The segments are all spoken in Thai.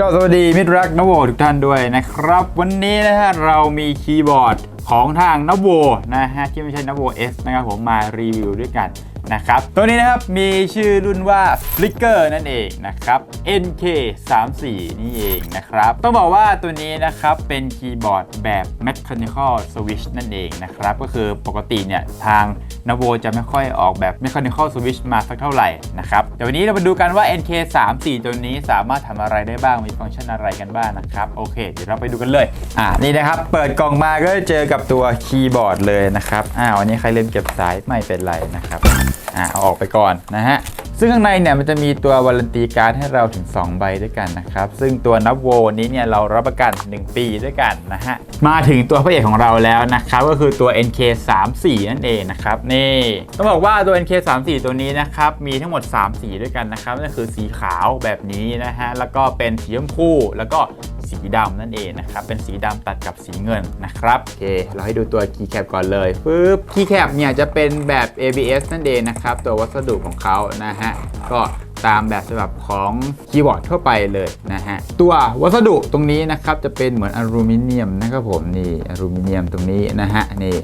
ก็สวัสดีมิตรรักนโวทุกท่านด้วยนะครับ วันนี้นะฮะเรามีคีย์บอร์ดของทางนโวนะฮะที่ไม่ใช่นโว S นะครับผมมารีวิวด้วยกันนะครับตัวนี้นะครับมีชื่อรุ่นว่า Flicker นั่นเองนะครับ NK 3 4 นี่เองนะครับ ต้องบอกว่าตัวนี้นะครับเป็นคีย์บอร์ดแบบ Mechanical Switch นั่นเองนะครับ ก็คือปกติเนี่ยทางนโวจะไม่ค่อยออกแบบ Mechanical Switch มาสักเท่าไหร่นะครับ เดี๋ยววันนี้เรามาดูกันว่า NK 3 4ตัวนี้สามารถทำอะไรได้บ้างมีฟังก์ชันอะไรกันบ้างนะครับโอเค เดี๋ยวเราไปดูกันเลยอ่านี่นะครับเปิดกล่องมาก็จะเจอกับตัวคีย์บอร์ดเลยนะครับอ้าวอันนี้ใครเล่นเก็บสายไม่เป็นไรนะครับอ่าเอาออกไปก่อนนะฮะ ซึ่งข้างในเนี่ยมันจะมีตัววารันตีการ์ดให้เราถึง 2 ใบด้วยกันนะครับ ซึ่งตัวนับโวนี้เนี่ยเรารับประกัน 1 ปีด้วยกันนะฮะ มาถึงตัวพระเอกของเราแล้วนะครับ ก็คือตัว NK 3 4 นั่นเองนะครับ นี่ต้องบอกว่าตัว NK 3 4 ตัวนี้นะครับ มีทั้งหมด 3 สีด้วยกันนะครับนั่นคือสีขาวแบบนี้นะฮะ แล้วก็เป็นสีชมพูแล้วก็ สีดำนั่นเองนะครับ เป็นสีดำตัดกับสีเงินนะครับโอเค เราให้ดูตัว keycap ก่อนเลยปึ๊บ keycap เนี่ยจะเป็นแบบ ABS นั่นเองนะครับ ตัววัสดุของเขานะฮะ ก็ตามแบบฉบับของคีย์บอร์ดทั่วไปเลยนะฮะ ตัววัสดุตรงนี้นะครับ จะเป็นเหมือนอลูมิเนียมนะครับผมนี่อลูมิเนียมตรงนี้นะฮะนี่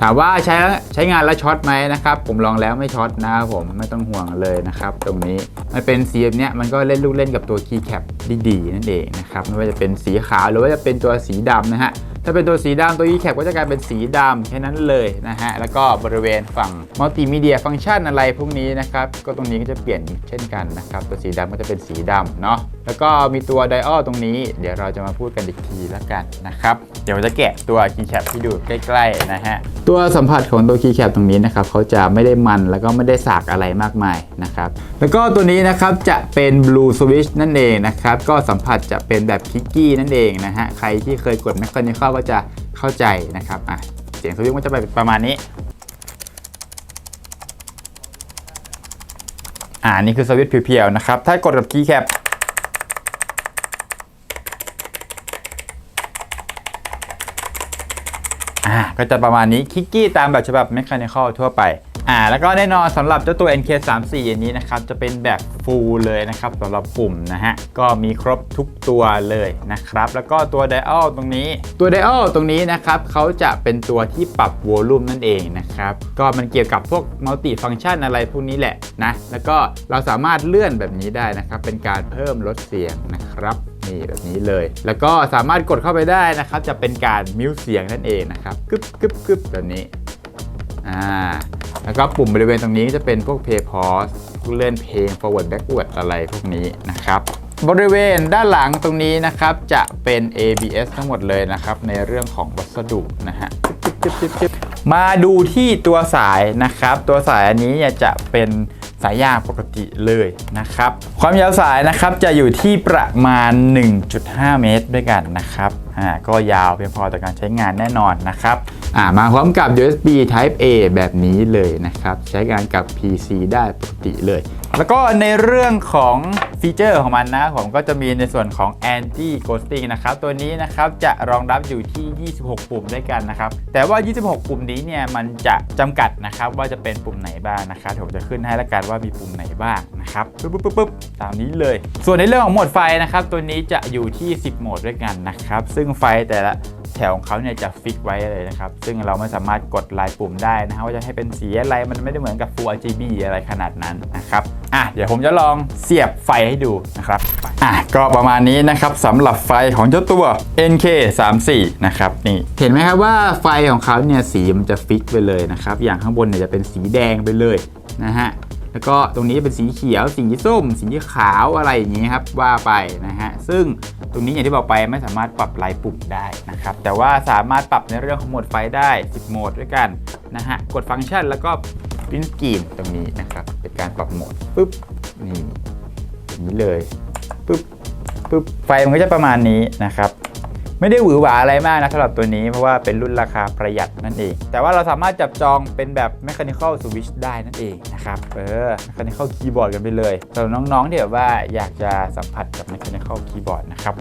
ถามว่าใช้ใช้งานแล้วช็อตไหมนะครับ ผมลองแล้วไม่ช็อตนะครับผมไม่ต้องห่วงเลยนะครับ ตรงนี้มันเป็นสีแบบเนี้ยมันก็เล่นลูกเล่นกับตัวคีย์แคป ที่ดีนั่นเองนะครับไม่ว่าจะเป็นสีขาวหรือว่าจะเป็นตัวสีดำนะฮะถ้าเป็นตัวสีดำตัวคีย์แคปก็จะกลายเป็นสีดำแค่นั้นเลยนะฮะ แล้วก็บริเวณฝั่งมัลติมีเดียฟังก์ชันอะไรพวกนี้นะครับ ก็ตรงนี้ก็จะเปลี่ยนเช่นกันนะครับ ตัวสีดำก็จะเป็นสีดำเนาะ แล้วก็มีตัวไดออลตรงนี้ เดี๋ยวเราจะมาพูดกันอีกทีแล้วกันนะครับ เดี๋ยวจะแกะตัวคีย์แคปให้ดูใกล้ๆนะฮะ ตัวสัมผัสของตัวคีย์แคปตรงนี้นะครับเขาจะไม่ได้มันแล้วก็ไม่ได้สากอะไรมากมายนะครับ แล้วก็ตัวนี้นะครับจะเป็น Blue Switch นั่นเองนะครับ ก็สัมผัสจะเป็นแบบคลิกกี้นั่นเองนะฮะ ใครที่เคยกด Mechanical ก็จะเข้าใจนะครับอะเสียงสวิตช์ก็จะไปประมาณนี้อ่านี่คือสวิตช์เพียวๆนะครับ ถ้ากดกับคีย์แคป อ่าก็จะประมาณนี้คิกกี้ตามแบบฉบับ Mechanical ทั่วไปอ่าแล้วก็แน่นอนสำหรับเจ้าตัว NK34 อันนี้นะครับจะเป็นแบบฟูลเลยนะครับสำหรับปุ่มนะฮะก็มีครบทุกตัวเลยนะครับแล้วก็ตัว Dial ตรงนี้ ตัว Dial ตรงนี้นะครับเขาจะเป็นตัวที่ปรับวอลลุ่มนั่นเองนะครับก็มันเกี่ยวกับพวกมัลติฟัง c t ชันอะไรพวกนี้แหละนะแล้วก็เราสามารถเลื่อนแบบนี้ได้นะครับเป็นการเพิ่มลดเสียงนะครับ นี่แบบนี้เลย แล้วก็สามารถกดเข้าไปได้นะครับ จะเป็นการมิวเสียงนั่นเองนะครับกึบกึบกึบแบบนี้อ่าแล้วก็ปุ่มบริเวณตรงนี้จะเป็นพวก play pause เลื่อนเพลง forward backward อะไรพวกนี้นะครับบริเวณด้านหลังตรงนี้นะครับจะเป็น ABS ทั้งหมดเลยนะครับ ในเรื่องของวัสดุนะฮะมาดูที่ตัวสายนะครับ ตัวสายอันนี้จะเป็น สายยางปกติเลยนะครับ ความยาวสายนะครับจะอยู่ที่ประมาณ 1.5 เมตรด้วยกันนะครับอ่าก็ยาวเพียงพอต่อการใช้งานแน่นอนนะครับอ่ามาพร้อมกับ USB Type A แบบนี้เลยนะครับ ใช้งานกับ PC ได้ปกติเลย แล้วก็ในเรื่องของฟีเจอร์ของมันนะผมก็จะมีในส่วนของ anti ghosting นะครับ ตัวนี้นะครับจะรองรับอยู่ที่ 26 ปุ่มด้วยกันนะครับ แต่ว่า 26 ปุ่มนี้เนี่ยมันจะจำกัดนะครับว่าจะเป็นปุ่มไหนบ้างนะครับผมจะขึ้นให้ละกันว่ามีปุ่มไหนบ้างนะครับปึ๊บปึ๊บปึ๊บปึ๊บตามนี้เลย ส่วนในเรื่องของโหมดไฟนะครับ ตัวนี้จะอยู่ที่ 10 โหมดด้วยกันนะครับ ซึ่งไฟแต่ละ แถวของเขาเนี่ยจะฟิกไว้เลยนะครับ ซึ่งเราไม่สามารถกดลายปุ่มได้นะฮะว่าจะให้เป็นสีอะไรมันไม่ได้เหมือนกับ Full RGB อะไรขนาดนั้นนะครับอะเดี๋ยวผมจะลองเสียบไฟให้ดูนะครับอะก็ประมาณนี้นะครับสำหรับไฟของเจ้าตัว NK 3 4 นะครับนี่เห็นไหมครับว่าไฟของเขาเนี่ยสีมันจะฟิกไปเลยนะครับ อย่างข้างบนเนี่ยจะเป็นสีแดงไปเลยนะฮะ แล้วก็ตรงนี้จะเป็นสีเขียว สีส้ม สีขาวอะไรอย่างนี้ครับว่าไปนะฮะ ซึ่งตรงนี้อย่างที่บอกไปไม่สามารถปรับลายปุ่มได้นะครับ แต่ว่าสามารถปรับในเรื่องของโหมดไฟได้ 10 โหมดด้วยกันนะฮะ กดฟังก์ชันแล้วก็พิมพ์สกรีนตรงนี้นะครับ เป็นการปรับโหมดปุ๊บนี่อย่างนี้เลยปุ๊บปุ๊บไฟมันก็จะประมาณนี้นะครับ ไม่ได้หวือหวาอะไรมากนะสำหรับตัวนี้เพราะว่าเป็นรุ่นราคาประหยัดนั่นเอง แต่ว่าเราสามารถจับจองเป็นแบบ mechanical switch ได้นั่นเองนะครับ เออ mechanical keyboard กันไปเลยสำหรับน้องๆที่แบบว่าอยากจะสัมผัสกับ mechanical keyboard นะครับ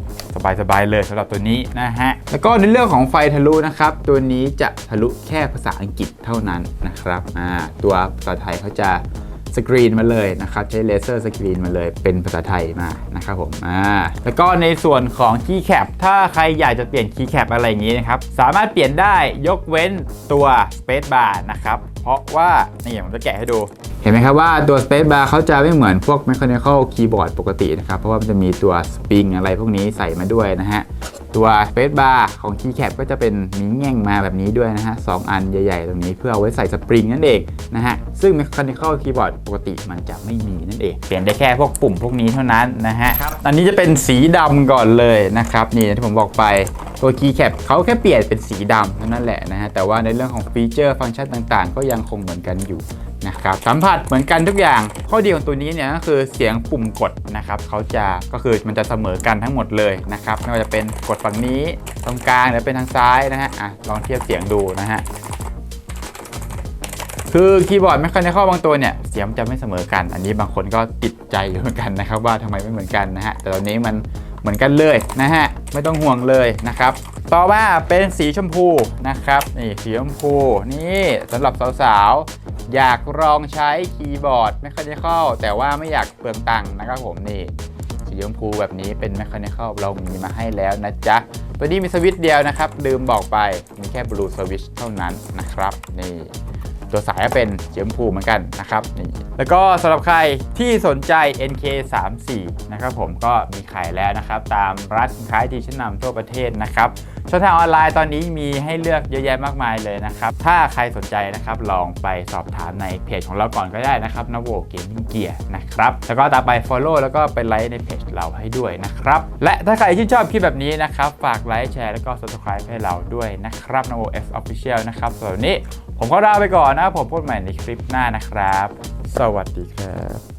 สบายๆเลยสำหรับตัวนี้นะฮะ แล้วก็ในเรื่องของไฟทะลุนะครับ ตัวนี้จะทะลุแค่ภาษาอังกฤษเท่านั้นนะครับ อ่า ตัวภาษาไทยเขาจะ สกรีนมาเลยนะครับใช้เลเซอร์สกรีนมาเลยเป็นภาษาไทยมานะครับผมอ่าแล้วก็ในส่วนของคีย์แคปถ้าใครอยากจะเปลี่ยนคีย์แคปอะไรอย่างนี้นะครับสามารถเปลี่ยนได้ยกเว้นตัว Space Bar นะครับเพราะว่านี่ผมจะแกะให้ดู เห็นไหมครับว่าตัว Space Bar เขาจะไม่เหมือนพวก Mechanical Keyboard ปกตินะครับเพราะว่ามันจะมีตัว Spring อะไรพวกนี้ใส่มาด้วยนะฮะ ตัว Space Bar ของ Keycap ก็จะเป็นมีแง่งมาแบบนี้ด้วยนะฮะสองอันใหญ่ ๆ ตรงนี้เพื่อเอาไว้ใส่สปริงนั่นเองนะฮะ ซึ่ง Mechanical Keyboard ปกติมันจะไม่มีนั่นเอง เปลี่ยนได้แค่พวกปุ่มพวกนี้เท่านั้นนะฮะอันนี้จะเป็นสีดำก่อนเลยนะครับ นี่ที่ผมบอกไปตัว Keycap เขาแค่เปลี่ยนเป็นสีดำเท่านั้นแหละนะฮะแต่ว่าในเรื่องของฟีเจอร์ฟังก์ชันต่างๆ ก็ยังคงเหมือนกันอยู่ นะครับสัมผัสเหมือนกันทุกอย่าง ข้อดีของตัวนี้เนี่ยก็คือเสียงปุ่มกดนะครับเขาจะก็คือมันจะเสมอกันทั้งหมดเลยนะครับไม่ว่าจะเป็นกดฝั่งนี้ตรงกลางหรือเป็นทางซ้ายนะฮะอะลองเทียบเสียงดูนะฮะคือคีย์บอร์ดไม่ค่อยในข้อบางตัวเนี่ยเสียงจะไม่เสมอกัน อันนี้บางคนก็ติดใจอยู่เหมือนกันนะครับว่าทำไมไม่เหมือนกันนะฮะแต่ตอนนี้มันเหมือนกันเลยนะฮะไม่ต้องห่วงเลยนะครับต่อมาเป็นสีชมพูนะครับนี่สีชมพูนี่สำหรับสาวๆ อยากลองใช้คีย์บอร์ด Mechanical แต่ว่าไม่อยากเปลืองตังค์นะครับผมนี่สีชมพูแบบนี้เป็น Mechanical เรามีมาให้แล้วนะจ๊ะ ตัวนี้มีสวิตช์เดียวนะครับลืมบอกไปมีแค่ Blue Switch เท่านั้นนะครับนี่ตัวสายก็เป็นสีชมพูเหมือนกันนะครับนี่แล้วก็สำหรับใครที่สนใจ NK34 นะครับผมก็มีขายแล้วนะครับ ตามร้านสินค้าที่ชั้นนำทั่วประเทศนะครับ ช่องทางออนไลน์ตอนนี้มีให้เลือกเยอะแยะมากมายเลยนะครับ ถ้าใครสนใจนะครับลองไปสอบถามในเพจของเราก่อนก็ได้นะครับนโวเกมมิ่งเกียร์นะครับ แล้วก็ตามไป Follow แล้วก็ไปไลค์ในเพจเราให้ด้วยนะครับ และถ้าใครที่ชอบคลิปแบบนี้นะครับ ฝากไลค์แชร์แล้วก็ Subscribe ให้เราด้วยนะครับนโว F Official นะครับสำหรับวันนี้ผมก็ลาไปก่อนนะครับผมพบใหม่ในคลิปหน้านะครับ สวัสดีครับ